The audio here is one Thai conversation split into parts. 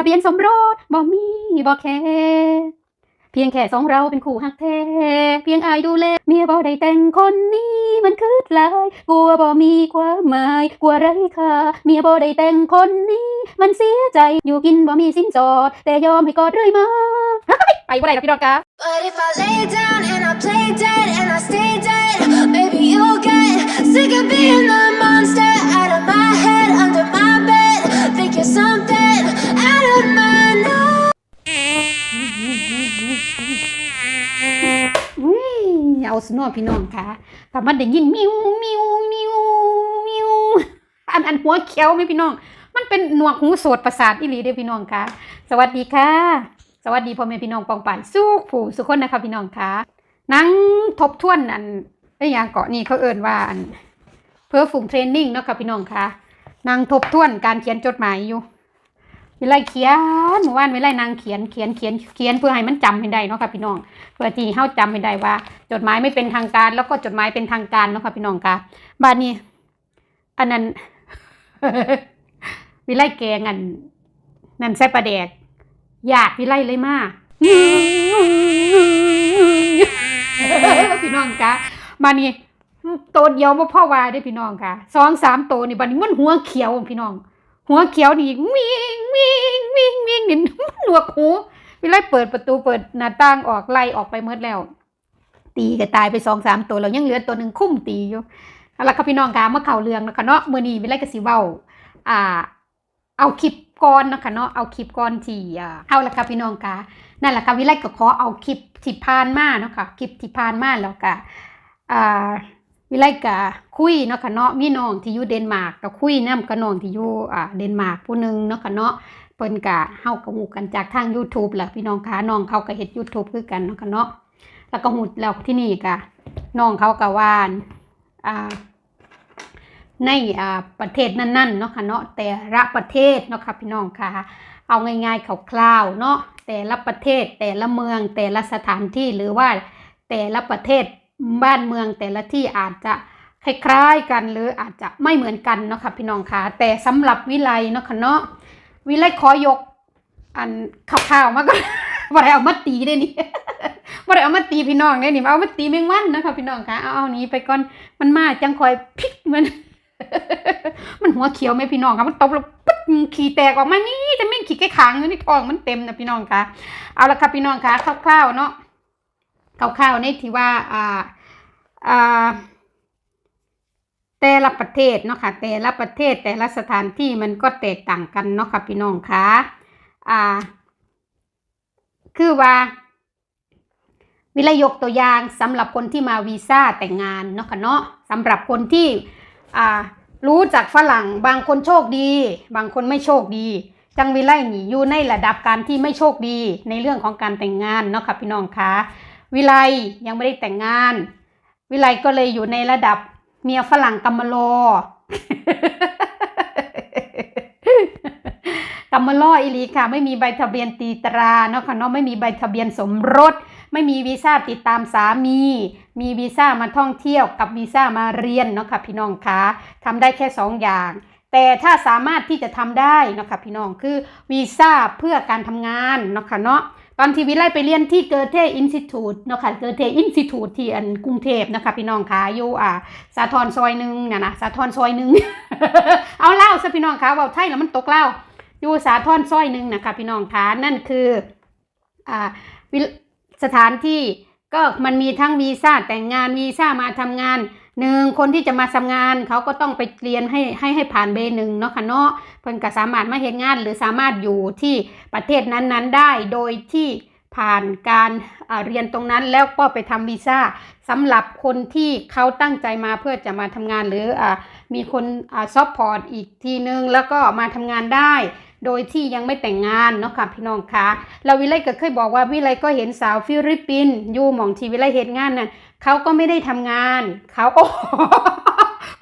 ทะเบียนสมรสบ่มีบ่แค่เพียงแค่สองเราเป็นคู่หักแท้เพียงอายดูแลเมียบ่ได้แต่งคนนี้มันคืดลายกลัวบ่มีความหมายกลัวไร้ค่าเมียบ่ได้แต่งคนนี้ มันเสียใจอยู่กินบ่มีสินสอด แต่ยอมให้กอดเรื่อยมาไปบ่ได้ดอกพี่น้องกะ But if I lay down and I play dead and I stay dead, baby, you'll get sick of being the พี่น้องค่ะแต่มันได้ยินมิวมิวมิวมิวอันอันหัวเขียวไหมพี่น้อง มันเป็นหนวกหูโสดประสาทอีหลีเด้อพี่น้องค่ะ สวัสดีค่ะ สวัสดีพ่อแม่พี่น้องปองป่ายสู้ผู้สุขคนนะคะพี่น้องค่ะนั่งทบทวนอันไอ้ยางเกาะนี่เขาเอิ้นว่าอันเพื่อฝูงเทรนนิ่งเนาะค่ะพี่น้องค่ะนั่งทบทวนการเขียนจดหมายอยู่ เวลาเขียนเมื่านเวลานางเขียนเขียนเขียนเขียนเพื่อให้มันจำให้ได้เนาะค่ะพี่น้อง เพื่อที่เฮาจำให้ได้ว่า จดหมายไม่เป็นทางการ แล้วก็จดหมายเป็นทางการเนาะค่ะพี่น้องค่ะบานนี้ อันนั้น วิไลแกงอันนั่นใส่ประแดกอยากวิไลเลยมากพี่น้องค่ะบานนี้โตวเดียวบ่พ่อวายได้พี่น้องค่ะสองสามโตวนี่บานนี้มันหัวเขียวพี่น้อง หัวเขียวนี่วิ่งวิ่งวิ่งวิ่งนี่หนวกหูวิไลเปิดประตูเปิดหน้าต่างออกไล่ออกไปเมื่อแล้ว ตีก็ตายไปสองสามตัวแล้วยังเหลือตัวหนึ่งคุ้มตีอยู่เอาละครับพี่น้องคะมาเข่าเรื่องแล้วค่ะเนาะเมื่อนี้วิไลก็สิเว้าอ่า เอาคลิปก่อนนะคะเนาะเอาคลิปก่อนที่อ่าเอาละครับพี่น้องคะนั่นแหละค่ะวิไลก็ขอเอาคลิปที่ผ่านมาเนาะค่ะคลิปที่ผ่านมาแล้วก็อ่า วิไลก็คุยเนาะค่ะเนาะมีน้องที่อยู่เดนมาร์กก็คุยนำกับน้องที่อยู่อ่าเดนมาร์กผู้หนึงเนาะค่ะเนาะเพิ่นกะเฮาก็ฮู้กันจากทาง YouTube แหละพี่น้องคะน้องเขาก็เฮ็ด YouTube คือกันเนาะค่ะเนาะแล้วก็ฮู้แล้วที่นี่กะน้องเขาก็ว่าอ่าในอ่าประเทศนั้นๆเนาะค่ะเนาะแต่ละประเทศเนาะค่ะพี่น้องค่ะเอาง่ายๆคร่าวๆเนาะแต่ละประเทศแต่ละเมืองแต่ละสถานที่หรือว่าแต่ละประเทศ บ้านเมืองแต่ละที่อาจจะคล้ายๆกันหรืออาจจะไม่เหมือนกันเนาะค่ะพี่น้องค่ะแต่สำหรับวิไลเนาะค่ะเนาะวิไลขอยกอันข่าวๆมาก็บ่ได้เอามาตีได้นี่บ่ได้เอามาตีพี่น้องได้นี่เอามาตีแมงวันนะคะพี่น้องคะเอาเอานี้ไปก่อนมันมาจังคอยพลิกมือนมันหัวเขียวไหมพี่น้องคะมันตบแล้วปึ๊ดขี่แตกออกมานี่แต่แม่งขี่แค่ขางอยู่ในท้องมันเต็มนะพี่น้องคะเอาละค่ะพี่น้องคะคร่าวๆเนาะ คร่าวๆในที่ว่าอ่าอ่าแต่ละประเทศเนาะค่ะแต่ละประเทศแต่ละสถานที่มันก็แตกต่างกันเนาะค่ะพี่น้องคะอ่า คือว่า วิลยกตัวอย่างสำหรับคนที่มาวีซ่าแต่งงานเนาะค่ะเนาะสำหรับคนที่อ่ารู้จักฝรั่งบางคนโชคดี บางคนไม่โชคดี จังวิไลนี่อยู่ในระดับการที่ไม่โชคดีในเรื่องของการแต่งงานเนาะค่ะพี่น้องคะ วิไลยังไม่ได้แต่งงาน วิไลก็เลยอยู่ในระดับเมียฝรั่งกัมมะโลกัมมโลอีลีค่ะ ไม่มีใบทะเบียนตีตราเนาะค่ะเนาะไม่มีใบทะเบียนสมรส ไม่มีวีซ่าติดตามสามี มีวีซ่ามาท่องเที่ยวกับวีซ่ามาเรียนเนาะค่ะพี่น้องคะทำได้แค่สองอย่าง แต่ถ้าสามารถที่จะทำได้เนาะค่ะพี่น้องคือวีซ่าเพื่อการทำงานเนาะค่ะเนาะ ตอนที่วิไลไปเรียนที่เกอเทอินสติทูตเนาะค่ะเกอเทอินสติทูตที่อันกรุงเทพนะคะพี่น้องคะอยู่อ่าสาทรซอยหนึ่งเนี่ยนะสาทรซอยหนึ่งเอาเล่าซะพี่น้องคะว่าไทยแล้วมันตกเล่าอยู่สาทรซอยหนึ่งนะคะพี่น้องคะนั่นคืออ่าสถานที่ก็มันมีทั้งวีซ่าแต่งงานวีซ่ามาทำงาน หนึ่งคนที่จะมาทำงานเขาก็ต้องไปเรียนให้ให้ให้ผ่านเบหนึ่งเนาะค่ะเนาะเพิ่นก็สามารถมาเฮ็ดงาน หรือสามารถอยู่ที่ประเทศนั้นๆ ได้โดยที่ผ่านการอ่าเรียนตรงนั้นแล้วก็ไปทำวีซ่าสำหรับคนที่เขาตั้งใจมาเพื่อจะมาทำงานหรืออมีคนอ่าซัพพอร์ตอีกทีนึง แล้วก็มาทำงานได้ โดยที่ยังไม่แต่งงานเนาะค่ะพี่น้องคะเราวิไลก็เคยบอกว่าวิไลก็เห็นสาวฟิลิปปินส์อยู่หมองทีวิไลเห็นงานนั่น เขาก็ไม่ได้ทำงานเขาโอ้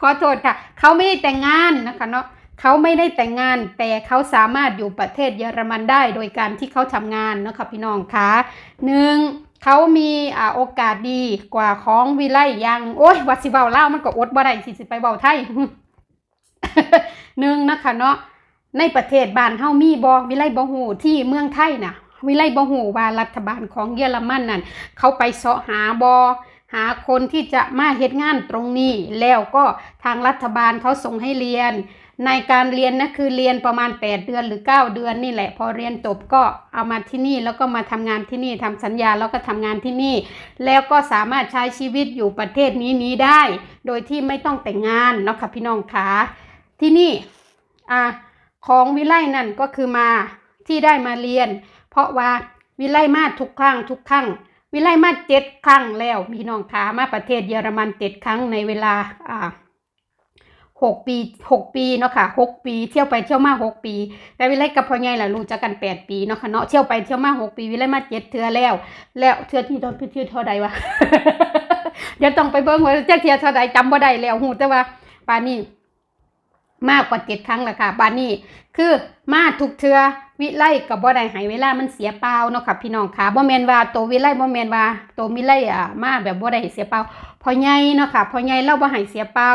ขอโทษค่ะ เขาไม่ได้แต่งงานนะคะเนาะเขาไม่ได้แต่งงาน แต่เขาสามารถอยู่ประเทศเยอรมันได้ โดยการที่เขาทำงานเนาะค่ะพี่น้องคะหนึ่งเขามีอ่าโอกาสดีกว่าของวิไลยังโอ้ยวัดสิเบาเล่ามันก็อดบ่ได้สิสิไปเบาไทยหนึ่งนะคะเนาะในประเทศบ้านเฮามีบ่วิไลบ่ฮู้ที่เมืองไทยน่ะวิไลบ่ฮู้ว่ารัฐบาลของเยอรมันนั่นเขาไปเสาะหาบ่หาคนที่จะมาเฮ็ดงานตรงนี้ แล้วก็ทางรัฐบาลเขาส่งให้เรียน ในการเรียนนะคือเรียนประมาณ 8 เดือนหรือ 9 เดือนนี่แหละ พอเรียนจบก็เอามาที่นี่ แล้วก็มาทำงานที่นี่ทำสัญญาแล้วก็ทำงานที่นี่ แล้วก็สามารถใช้ชีวิตอยู่ประเทศนี้นี้ได้ โดยที่ไม่ต้องแต่งงานเนาะค่ะพี่น้องคะที่นี่อ่าของวิไลนั่นก็คือมาที่ได้มาเรียน เพราะว่าวิไลมาทุกครั้งทุกครั้ง วิไลมาเจ็ดครั้งแล้วพี่น้องคะมาประเทศเยอรมันเจ็ดครั้งในเวลาอ่าหกปีหกปีเนาะค่ะหกปี เที่ยวไปเที่ยวมาหกปี แต่วิไลกับพ่อใหญ่ล่ะรู้จักกันแปดปีเนาะค่ะเนาะเที่ยวไปเที่ยวมาหกปี วิไลมาเจ็ดเทือแล้ว แล้วเทือที่ตอนเทือเท่าใดวะเดี๋ยวต้องไปเบิ่งว่าเจ้าเทือเท่าใดจำบ่ได้แล้วหูแต่ว่าปานนี้มากกว่าเจ็ดครั้งแล้วค่ะปานนี้คือมาทุกเทือ วิไลกับบ่ได้ให้เวลามันเสียเปล่าเนาะค่ะพี่น้องค่ะบ่แมนว่าตัววิไลบ่แมนว่าตัววิไลอะมาแบบบ่ได้เสียเปล่าพอใหญ่เนาะค่ะพอใหญ่เราบ่ให้เสียเปล่า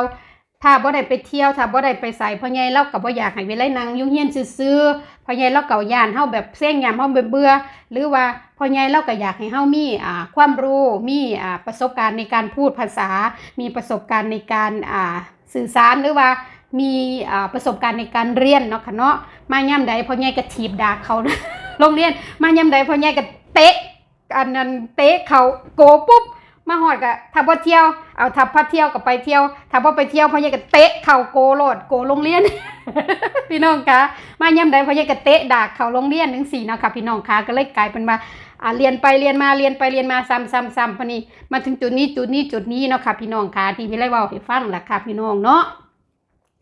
ถ้าบ่ได้ไปเที่ยวถ้าบ่ได้ไปใส่พ่อใหญ่เราก็บ่อยากให้วิไลนั่งยู่งเฮียนซื่อๆพ่อใหญ่เราก็ย่านเฮาแบบเซ็งยามเฮาเบื่อหรือว่าพ่อใหญ่เราก็อยากให้เฮามีอ่าความรู้มีอ่าประสบการณ์ในการพูดภาษา มีประสบการณ์ในการอ่าสื่อสารหรือว่า มีประสบการณ์ในการเรียนเนาะค่ะเนาะมาย่ำใดพ่อใหญ่ก็ถีบดาเขาโรงเรียนมาย่ำใดพ่อใหญ่ก็เตะอันนั้นเตะเขาโกปุ๊บมาหอดก็ถ้าบ่เที่ยวเอาถ้าพาเที่ยวก็ไปเที่ยวถ้าบ่ไปเที่ยวพ่อใหญ่ก็เตะเขาโกโลดโกโรงเรียน พี่น้องคะมาย่ำใดพ่อใหญ่ก็เตะดาเขาโรงเรียนจังซี่เนาะค่ะพี่น้องคะก็เลยกลายเป็นว่าอ่าเรียนไปเรียนมาเรียนไปเรียนมาซ้ำซ้ำซ้ำพอนี้มาถึงจุดนี้จุดนี้จุดนี้เนาะค่ะพี่น้องคะที่วิไลเว้าให้ฟังแหละค่ะพี่น้องเนาะ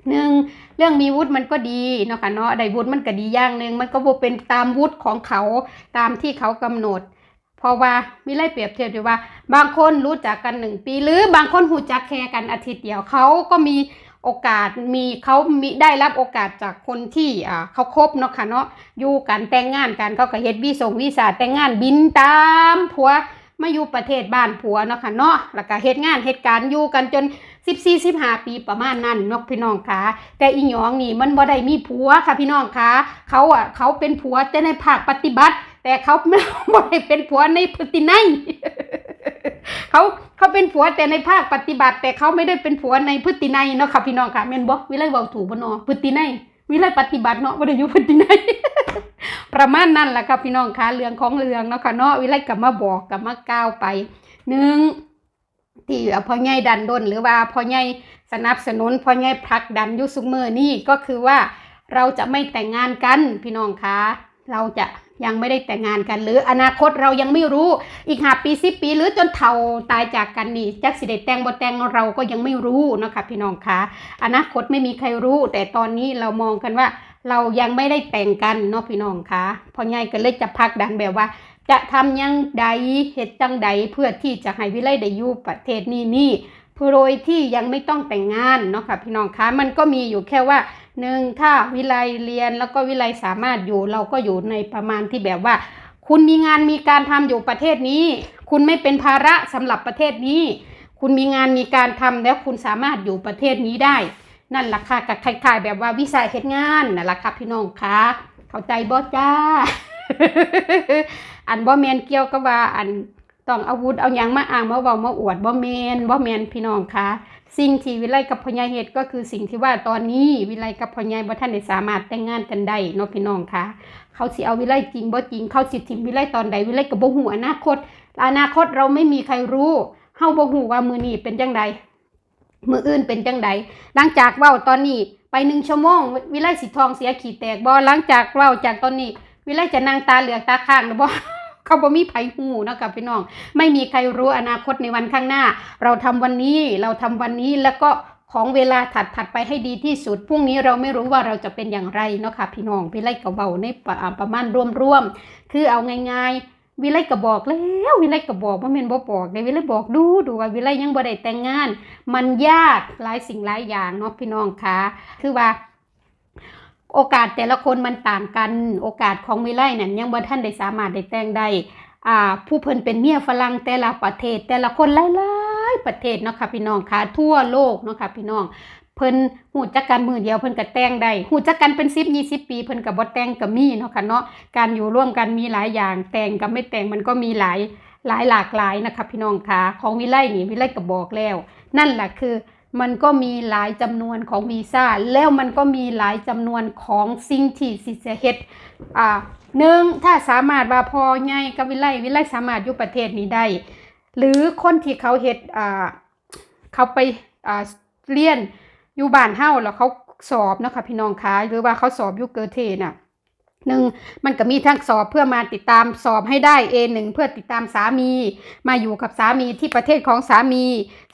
หนึ่งเรื่องมีวุฒิมันก็ดีเนาะค่ะเนาะได้วุฒิมันก็ดีอย่างหนึ่งมันก็บ่เป็นตามวุฒิของเขาตามที่เขากำหนด เพราะว่ามีไล่เปรียบเทียบอยู่ว่า บางคนรู้จักกันหนึ่งปี หรือบางคนหูจักแค่กันอาทิตย์เดียวเขาก็มีโอกาสมีเขามีได้รับโอกาสจากคนที่อ่าเขาคบเนาะค่ะเนาะอยู่กันแต่งงานกันเขาก็เฮ็ดวีส่งวีซ่าแต่งงานบินตามผัวมาอยู่ประเทศบ้านผัวเนาะค่ะเนาะแล้วก็เฮ็ดงานเฮ็ดการอยู่กันจน สิบสี่สิบห้าปีประมาณนั้นเนกพี่น้องคะแต่อีหยองนี่มันบ่ได้มีผัวค่ะพี่น้องคะเขาอะเขาเป็นผัวแต่ในภาคปฏิบัติ แต่เขาบ่ได้เป็นผัวในพฤตินัยเขาเขาเป็นผัวแต่ในภาคปฏิบัติ แต่เขาไม่ได้เป็นผัวในพฤตินัยเนาะค่ะพี่น้องค่ะแม่นบ่วิไลเว้าถูกบ่เนาะพฤตินัยวิไลปฏิบัติเนาะบ่ได้อยู่พฤตินัยประมาณนั้นแหละค่ะพี่น้องคะเรื่องของเรื่องเนาะค่ะเนาะวิไลก็มาบอกก็มากล่าวไปหนึ่ง ที่พ่อใหญ่ดันดนหรือว่าพ่อใหญ่สนับสนุนพ่อใหญ่ผลักดันยุสุกมือนี่ก็คือว่าเราจะไม่แต่งงานกันพี่น้องคะเราจะยังไม่ได้แต่งงานกัน หรืออนาคตเรายังไม่รู้อีกห้าปีสิปี หรือจนเฒ่าตายจากกันนี่จักสิได้แต่งบ่แต่งเราก็ยังไม่รู้นะคะพี่น้องคะอนาคตไม่มีใครรู้ แต่ตอนนี้เรามองกันว่า เรายังไม่ได้แต่งกันเนาะพี่น้องคะพ่อใหญ่ก็เลยจะพักดันแบบว่า จะทำยังใดเหตุจังใดเพื่อที่จะให้วิไลได้อยู่ประเทศนี้นี่โดยที่ยังไม่ต้องแต่งงานเนาะค่ะพี่น้องคะมันก็มีอยู่แค่ว่าหนึ่งถ้าวิไลเรียนแล้วก็วิไลสามารถอยู่เราก็อยู่ในประมาณที่แบบว่า คุณมีงานมีการทำอยู่ประเทศนี้ คุณไม่เป็นภาระสำหรับประเทศนี้ คุณมีงานมีการทำแล้วคุณสามารถอยู่ประเทศนี้ได้ นั่นแหละค่ะกับคล้ายๆแบบว่าวิสาเหตุงานนั่นแหละค่ะพี่น้องคะเข้าใจบ่จ้า อันบ่แมนเกี่ยวกับว่าอันต้องอาวุธเอาหยังมาอ้างมาเว้ามาอวดบ่แมนบ่แมนพี่น้องคะสิ่งที่วิไลกับพ่อใหญ่เฮ็ดก็คือสิ่งที่ว่าตอนนี้วิไลกับพ่อใหญ่บ่ทันได้สามารถแต่งงานกันได้เนาะพี่น้องคะเขาสิเอาวิไลจริงบ่จริงเขาสิทิ้งวิไลตอนใดวิไลก็บ่ฮู้อนาคต อนาคตเราไม่มีใครรู้เฮาบ่ฮู้ว่ามื้อนี้เป็นจังใด มืออื่นเป็นจังใดหลังจากเว้าตอนนี้ไปหนึ่งชั่วโมง วิไลสิทองเสียขีดแตกบ่หลังจากเว้าจากตอนนี้ วิไลจะนางตาเหลือกตาข้างหรือบ่เขาบ่มีไผหูนะกับพี่น้อง ไม่มีใครรู้อนาคตในวันข้างหน้า เราทำวันนี้เราทำวันนี้แล้วก็ของเวลาถัดถัดไปให้ดีที่สุดพรุ่งนี้เราไม่รู้ว่าเราจะเป็นอย่างไรเนาะค่ะพี่น้องวิไลก็เบาในประประมาณร่วมๆคือเอาง่ายๆ วิไลก็บอกแล้ววิไลก็บอกว่าแม่นบ่บอกเลยวิไลบอกดูดูว่าวิไลยังบ่ได้แต่งงาน มันยากหลายสิ่งหลายอย่างเนาะพี่น้องคะคือว่า โอกาสแต่ละคนมันต่างกัน โอกาสของวิไลนั่นยังบ่ท่านได้สามารถได้แต่งได้อ่าผู้เพิ่นเป็นเมียฝรั่งแต่ละประเทศแต่ละคนหลายๆประเทศเนาะค่ะพี่น้องคะทั่วโลกเนาะค่ะพี่น้อง เพิ่นหูจักกันมือเดียวเพิ่นก็แต่งได้หูจักกันเป็น10 20ปี เพิ่นก็บ่แต่งก็มีเนาะค่ะเนาะการอยู่ร่วมกันมีหลายอย่าง แต่งกับไม่แต่งมันก็มีหลายหลายหลากหลายนะคะพี่น้องค่ะของวิไลนี่วิไลก็บอกแล้ว นั่นแหละคือมันก็มีหลายจำนวนของวีซ่าแล้วมันก็มีหลายจำนวนของสิ่งที่สิจะเฮ็ดอ่าหนึ่งถ้าสามารถว่าพอไงกับวิไลวิไลสามารถอยู่ประเทศนี้ได้ หรือคนที่เขาเฮ็ดอ่าเขาไปอ่าเรียน อยู่บ้านเฮาแล้วเขาสอบนะคะพี่น้องคะหรือว่าเขาสอบอยู่เกอเทน่ะหนึ่งมันก็มีทั้งสอบเพื่อมาติดตามสอบให้ได้ A1 เพื่อติดตามสามี มาอยู่กับสามีที่ประเทศของสามี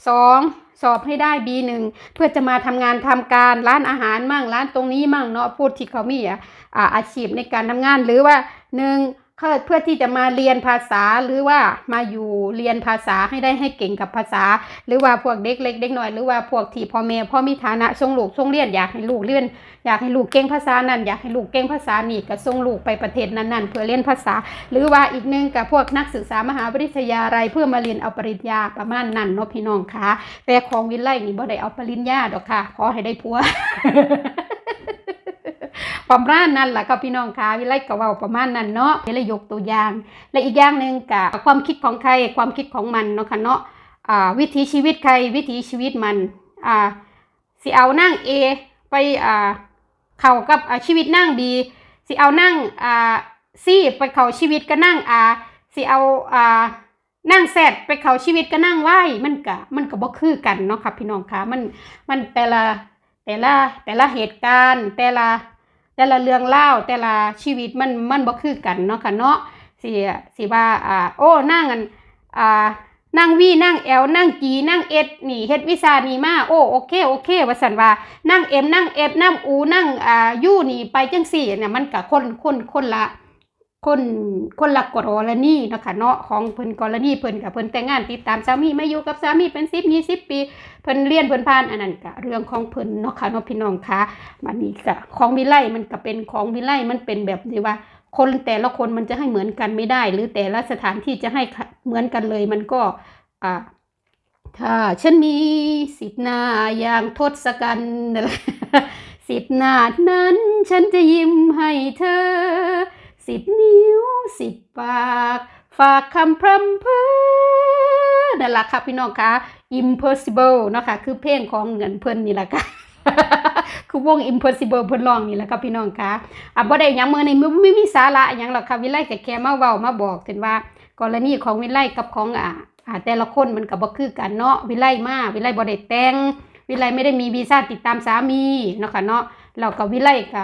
สองสอบให้ได้ B1 เพื่อจะมาทำงานทำการร้านอาหารมั่งร้านตรงนี้มั่งเนาะพูดที่เขามีอะอาอาชีพในการทำงานหรือว่าหนึ่ง เพื่อที่จะมาเรียนภาษาหรือว่ามาอยู่เรียนภาษาให้ได้ให้เก่งกับภาษา หรือว่าพวกเด็กเล็กเด็กน้อยหรือว่าพวกที่พ่อแม่พ่อมีฐานะส่งลูกส่งเรียนอยากให้ลูกเรียนอยากให้ลูกเก่งภาษานั้นอยากให้ลูกเก่งภาษานี่ก็ส่งลูกไปประเทศนั้น ๆ เพื่อเรียนภาษา หรือว่าอีกหนึงกับพวกนักศึกษามหาวิทยาลัยเพื่อมาเรียนเอาปริญญาประมาณนั้นเนาะพี่น้องคะแต่ของวิไลนี่บ่ได้เอาปริญญาดอกค่ะขอให้ได้ผัว ประมาณนั้นแหละค่ะพี่น้องคะวิไลก็เว้าประมาณนั้นเนาะวิไลยกตัวอย่าง และอีกอย่างหนึ่งกับความคิดของใครความคิดของมันเนาะค่ะเนาะวิถีชีวิตใครวิถีชีวิตมันอ่าสิเอานั่ง A ไปอ่าเข้ากับชีวิตนั่ง B สิเอานั่งอ่า C ไปเข้าชีวิตก็นั่ง R สิเอาอ่านั่ง Z ไปเข้าชีวิตก็นั่ง Y มันก็มันก็บ่คือกันเนาะค่ะพี่น้องคะมันมันแต่ละแต่ละแต่ละเหตุการณ์แต่ละ แต่ละเรื่องเล่าแต่ละชีวิตมันมันบ่คือกันเนาะค่ะเนาะสิสิว่าอ่าโอ้นั่งอันอ่านั่งวีนั่งแอลนั่งจีนั่งเอ็ดนี่เฮ็ดวิชานี่มาโอ้โอเคโอเคว่าสันว่านั่งเอ็มนั่งเอฟนั่งอูนั่งอ่ายูนี่ไปจังสี่เนี่ยมันก็คนคนคนละ คนคนละกรณีนะคะเนาะของเพิ่นกรณีเพิ่นกับเพิ่นแต่งงานติดตามสามีมาอยู่กับสามีเป็น10 20ปีเพิ่นเรียนเพิ่นผ่านอันนั้นก็เรื่องของเพิ่นเนาะค่ะเนาะพี่น้องคะบัดนี้ก็ของวิไลมันก็เป็นของวิไลมันเป็นแบบที่ว่า คนแต่ละคนมันจะให้เหมือนกันไม่ได้ หรือแต่ละสถานที่จะให้เหมือนกันเลยมันก็อ่าถ้าฉันมีสิทธิ์หน้าอย่างทศกัณฐ์นั่นแหละสิทธิ์หน้านั้น ฉันจะยิ้มให้เธอ สิบนิ้วสิบปาก ฝากคำพร่ำเพ้อนั่นแหละค่ะพี่น้องคะ impossible เนาะค่ะคือเพลงของเงินเพิ่นนี่แหละค่ะคือวง impossible เพิ่นร้องนี่แหละค่ะพี่น้องคะอะบ่ได้ยังมื้อนี้ไม่ไม่มีสาระยังหรอกค่ะวิไลก็แค่มาเว้ามาบอกถึงว่ากรณีของวิไลกับของอ่าอ่าแต่ละคนมันก็บ่คือกันเนาะวิไลมาวิไลบ่ได้แต่งวิไลไม่ได้มีวีซ่าติดตามสามีเนาะค่ะเนาะแล้วก็วิไลก็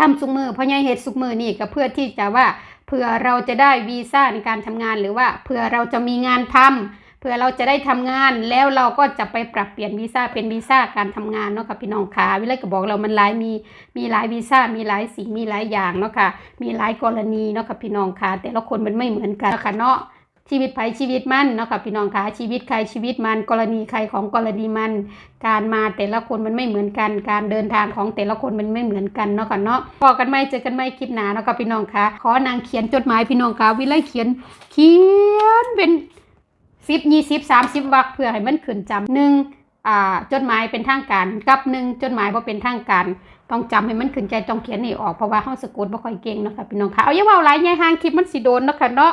ทำสุกมือเพราะยังเฮ็ดสุกมือนี่ก็เพื่อที่จะว่าเผื่อเราจะได้วีซ่าในการทำงานหรือว่าเผื่อเราจะมีงานทำเผื่อเราจะได้ทำงานแล้วเราก็จะไปปรับเปลี่ยนวีซ่าเป็นวีซ่าการทำงานเนาะค่ะพี่น้องค่ะวิไลก็บอกเรามันหลายมีมีหลายวีซ่ามีหลายสิ่งมีหลายอย่างเนาะค่ะมีหลายกรณีเนาะค่ะพี่น้องค่ะแต่ละคนมันไม่เหมือนกันนะคะเนาะ ชีวิตไผชีวิตมันเนาะค่ะพี่น้องคะชีวิตใครชีวิตมันกรณีใครของกรณีมัน การมาแต่ละคนมันไม่เหมือนกัน การเดินทางของแต่ละคนมันไม่เหมือนกันเนาะค่ะเนาะพอกันไหมเจอกันไหมคลิปหนาเนาะค่ะพี่น้องคะขอนางเขียนจดหมายพี่น้องคะวิไลเขียนเขียนเป็นสิบยี่สิบสามสิบวรรคเพื่อให้มันขึ้นจำหนึ่งอ่าจดหมายเป็นทางการกับหนึ่งจดหมายบ่เป็นทางการต้องจำให้มันขึ้นใจต้องเขียนให้ออกเพราะว่าเฮาสะกดบ่ค่อยเก่งเนาะค่ะพี่น้องค่ะเอาอย่าเว้าหลายใหญ่ห่างคลิปมันสิโดนเนาะค่ะเนาะ